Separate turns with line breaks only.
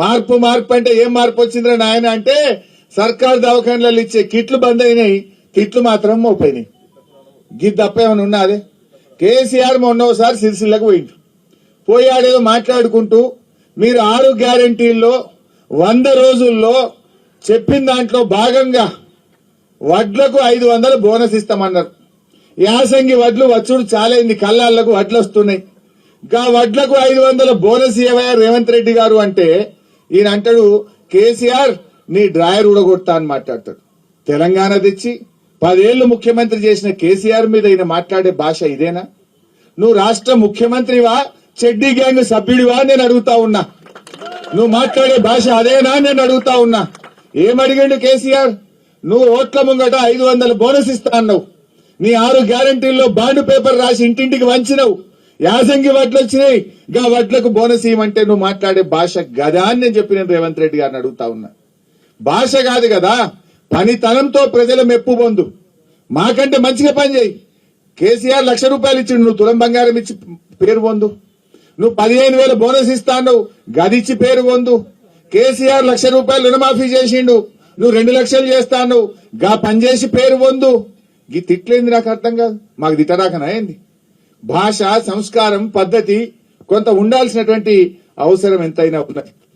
మార్పు మార్పు అంటే ఏం మార్పు వచ్చిందిరా నాయన అంటే సర్కార్ దవాఖానలలో ఇచ్చే కిట్లు బంద్ అయినాయి. కిట్లు మాత్రం మోపోయినాయి గిద్ద తప్ప ఏమైనా కేసీఆర్ మొన్నోసారి సిరిసిల్లకు పోయిండు. పోయాడేదో మాట్లాడుకుంటూ మీరు ఆరు గ్యారంటీల్లో వంద రోజుల్లో చెప్పిన దాంట్లో భాగంగా వడ్లకు ఐదు వందలు బోనస్ ఇస్తామన్నారు. యాసంగి వడ్లు వచ్చుడు చాలైంది కళ్ళాళ్ళకు వడ్లు వస్తున్నాయి గా వడ్లకు ఐదు వందల బోనస్ ఇవ్వయా రేవంత్ రెడ్డి గారు అంటే ఈయన అంటాడు కేసీఆర్ నీ డ్రాయర్ ఊడగొడతా అని మాట్లాడతాడు. తెలంగాణ తెచ్చి పదేళ్ళు ముఖ్యమంత్రి చేసిన కేసీఆర్ మీద ఈయన మాట్లాడే భాష ఇదేనా? నువ్వు రాష్ట్ర ముఖ్యమంత్రివా చెడ్డీ గ్యాంగ్ సభ్యుడివా నేను అడుగుతా ఉన్నా. నువ్వు మాట్లాడే భాష అదేనా నేను అడుగుతా ఉన్నా. ఏమడిగిండు కేసీఆర్? నువ్వు ఓట్ల ముంగట ఐదు వందల బోనస్ ఇస్తా అన్నావు. నీ ఆరు గ్యారంటీల్లో బాండ్ పేపర్ రాసి ఇంటింటికి వంచినవు. యాసంగి వడ్లు వచ్చినాయి గా వడ్లకు బోనస్ ఇవ్వమంటే నువ్వు మాట్లాడే భాష గదా అని నేను చెప్పి నేను రేవంత్ రెడ్డి గారిని అడుగుతా ఉన్నా. భాష కాదు కదా పనితనంతో ప్రజల మెప్పు పొందు మాకంటే మంచిగా పని చేయి. కేసీఆర్ లక్ష రూపాయలు ఇచ్చిండు నువ్వు తులం బంగారం ఇచ్చి పేరు పొందు నువ్వు పదిహేను వేల బోనస్ ఇస్తాను గదిచ్చి పేరు పొందు కేసీఆర్ లక్ష రూపాయలు రుణమాఫీ చేసిండు నువ్వు రెండు లక్షలు చేస్తాను గా పనిచేసి పేరు పొందు గీ తిట్లేంది నాకు అర్థం కాదు. మాకు తిట్టరాకనా ఏంది? భాష సంస్కారం పద్ధతి కొంత ఉండాల్సినటువంటి అవసరం ఎంతైనా ఉన్నది.